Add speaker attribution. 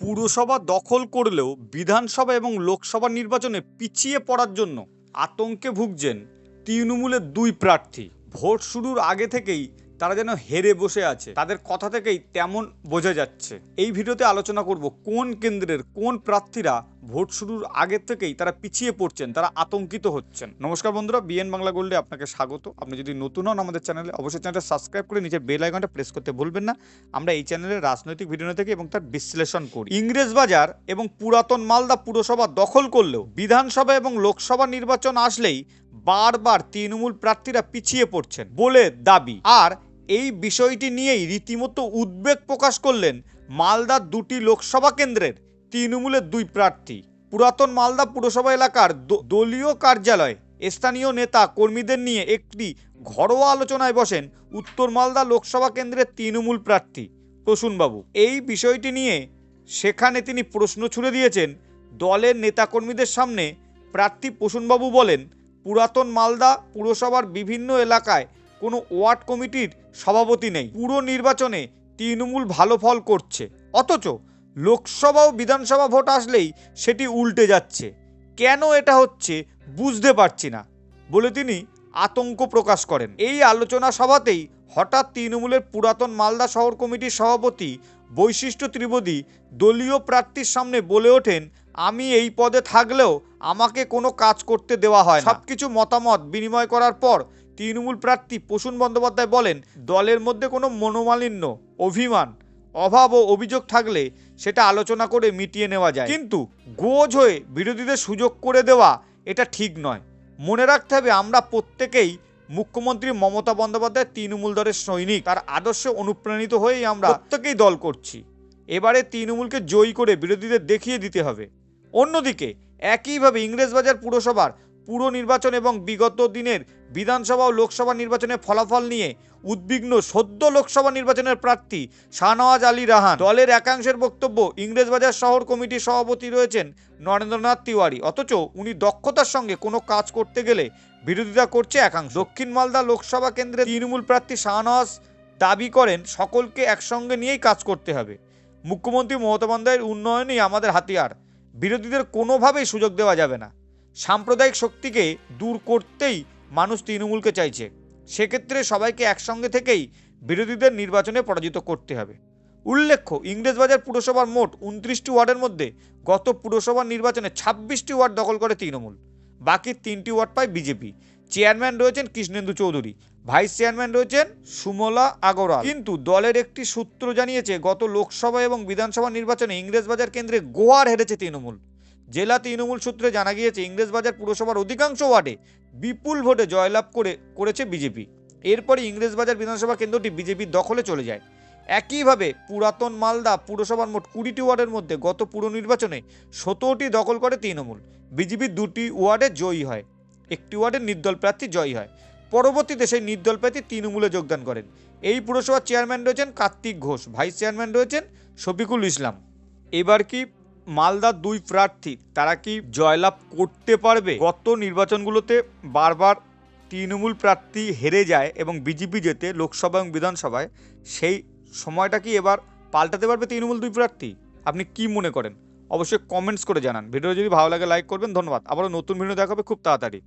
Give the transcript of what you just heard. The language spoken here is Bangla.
Speaker 1: পুরসভা দখল করলেও বিধানসভা এবং লোকসভা নির্বাচনে পিছিয়ে পড়ার জন্য আতঙ্কে ভুগছেন তৃণমূলের দুই প্রার্থী। ভোট শুরুর আগে থেকেই তারা যেন হেরে বসে আছে। তাদের কথা থেকেই তেমন বোঝা যাচ্ছে। এই ভিডিওতে আলোচনা করব কোন কেন্দ্রের কোন প্রার্থীরা ভোট শুরুর আগে থেকেই তারা পিছিয়ে পড়ছেন, তারা আতঙ্কিত হচ্ছেন। নমস্কার বন্ধুরা, বিএন বাংলা গোল্ডে আপনাকে স্বাগত। আপনি যদি নতুন হন আমাদের চ্যানেলে, অবশ্যই চ্যানেলটা সাবস্ক্রাইব করে নিচের বেল আইকনটা প্রেস করতে ভুলবেন না। আমরা এই চ্যানেলে রাজনৈতিক ভিডিও থেকে এবং তার বিশ্লেষণ করি। ইংরেজ বাজার এবং পুরাতন মালদা পুরসভা দখল করলেও বিধানসভা এবং লোকসভা নির্বাচন আসলেই বারবার তৃণমূল প্রার্থীরা পিছিয়ে পড়ছেন বলে দাবি। আর এই বিষয়টি নিয়েই রীতিমতো উদ্বেগ প্রকাশ করলেন মালদার দুটি লোকসভা কেন্দ্রের, তৃণমূলের দুই প্রার্থী। পুরাতন মালদা পুরসভা এলাকার দলীয় কার্যালয়ে স্থানীয় নেতা কর্মীদের নিয়ে একটি ঘরোয়া আলোচনায় বসেন উত্তর মালদা লোকসভা কেন্দ্রের তৃণমূল প্রার্থী প্রসূনবাবু। এই বিষয়টি নিয়ে সেখানে তিনি প্রশ্ন ছুড়ে দিয়েছেন। দলের নেতাকর্মীদের সামনে প্রার্থী প্রসূনবাবু বলেন, পুরাতন মালদা পুরসভার বিভিন্ন এলাকায় কোনো ওয়ার্ড কমিটির সভাপতি নেই। পুরো নির্বাচনে তৃণমূল ভালো ফল করছে। অথচ লোকসভা ও বিধানসভা ভোট আসলেই সেটি উল্টে যাচ্ছে। কেন এটা হচ্ছে বুঝতে পারছি না বলে তিনি আতঙ্ক প্রকাশ করেন। এই আলোচনা সভাতেই হঠাৎ তৃণমূলের পুরাতন মালদা শহর কমিটির সভাপতি বৈশিষ্ট্য ত্রিবেদী দলীয় প্রার্থীর সামনে বলে ওঠেন, আমি এই পদে থাকলেও আমাকে কোনো কাজ করতে দেওয়া হয় সব কিছু মতামত বিনিময় করার পর তৃণমূল প্রার্থী প্রসূন বন্দ্যোপাধ্যায় বলেন, দলের মধ্যে কোনো মনোমালিন্য, অভিমান, অভাব ও অভিযোগ থাকলে সেটা আলোচনা করে মিটিয়ে নেওয়া যায়। কিন্তু গোজ হয়ে বিরোধীদের সুযোগ করে দেওয়া এটা ঠিক নয়। মনে রাখতে হবে আমরা প্রত্যেকেই মুখ্যমন্ত্রী মমতা বন্দ্যোপাধ্যায় তৃণমূল দলের সৈনিক। তার আদর্শে অনুপ্রাণিত হয়েই আমরা প্রত্যেকেই দল করছি। এবারে তৃণমূলকে জয়ী করে বিরোধীদের দেখিয়ে দিতে হবে। অন্যদিকে, একইভাবে ইংরেজবাজার পুরসভার পুরো নির্বাচন এবং বিগত দিনের বিধানসভা ও লোকসভা নির্বাচনের ফলাফল নিয়ে উদ্বিগ্ন সদ্য লোকসভা নির্বাচনের প্রার্থী শাহনওয়াজ আলী রাহান। দলের একাংশের বক্তব্য, ইংরেজবাজার শহর কমিটির সভাপতি রয়েছেন নরেন্দ্রনাথ তিওয়ারি। অথচ উনি দক্ষতার সঙ্গে কোনো কাজ করতে গেলে বিরোধিতা করছে একাংশ। দক্ষিণ মালদা লোকসভা কেন্দ্রে তৃণমূল প্রার্থী শাহনওয়াজ দাবি করেন, সকলকে একসঙ্গে নিয়েই কাজ করতে হবে। মুখ্যমন্ত্রী মমতা বন্দ্যোপাধ্যায়ের উন্নয়নই আমাদের হাতিয়ার। বিরোধীদের কোনোভাবেই সুযোগ দেওয়া যাবে না। সাম্প্রদায়িক শক্তিকে দূর করতেই মানুষ তৃণমূলকে চাইছে। সেক্ষেত্রে সবাইকে একসঙ্গে থেকেই বিরোধীদের নির্বাচনে পরাজিত করতে হবে। উল্লেখ্য, ইংরেজবাজার পুরসভার মোট উনত্রিশটি ওয়ার্ডের মধ্যে গত পুরসভা নির্বাচনে ছাব্বিশটি ওয়ার্ড দখল করে তৃণমূল। বাকি তিনটি ওয়ার্ড পায় বিজেপি। চেয়ারম্যান রয়েছেন কৃষ্ণেন্দু চৌধুরী, ভাইস চেয়ারম্যান রয়েছেন সুমলা আগরওয়াল। কিন্তু দলের একটি সূত্র জানিয়েছে, গত লোকসভা এবং বিধানসভা নির্বাচনে ইংরেজবাজার কেন্দ্রে গোয়ার হেরেছে তৃণমূল। জেলা তৃণমূল সূত্রে জানা গিয়েছে, ইংরেজবাজার পুরসভার অধিকাংশ ওয়ার্ডে বিপুল ভোটে জয়লাভ করে, করেছে বিজেপি। এরপরে ইংরেজবাজার বিধানসভা কেন্দ্রটি বিজেপির দখলে চলে যায়। একইভাবে পুরাতন মালদা পুরসভার মোট কুড়িটি ওয়ার্ডের মধ্যে গত পুর নির্বাচনে সতেরোটি দখল করে তৃণমূল। বিজেপির দুটি ওয়ার্ডে জয়ী হয়। একটি ওয়ার্ডে নির্দল প্রার্থী জয়ী হয়। পরবর্তীতে সেই নির্দল প্রার্থী তৃণমূলে যোগদান করেন। এই পুরসভার চেয়ারম্যান রয়েছেন কার্তিক ঘোষ। ভাইস চেয়ারম্যান রয়েছেন শফিকুল ইসলাম। এবার কি মালদার দুই প্রার্থী, তারা কি জয়লাভ করতে পারবে? গত নির্বাচনগুলোতে বারবার তৃণমূল প্রার্থী হেরে যায় এবং বিজেপি যেতে লোকসভা এবং বিধানসভায়, সেই সময়টা কি এবার পাল্টাতে পারবে তৃণমূল দুই প্রার্থী? আপনি কি মনে করেন? অবশ্যই কমেন্টস করে জানান। ভিডিও যদি ভালো লাগে লাইক করবেন। ধন্যবাদ। আবারও নতুন ভিডিও দেখাবে খুব তাড়াতাড়ি।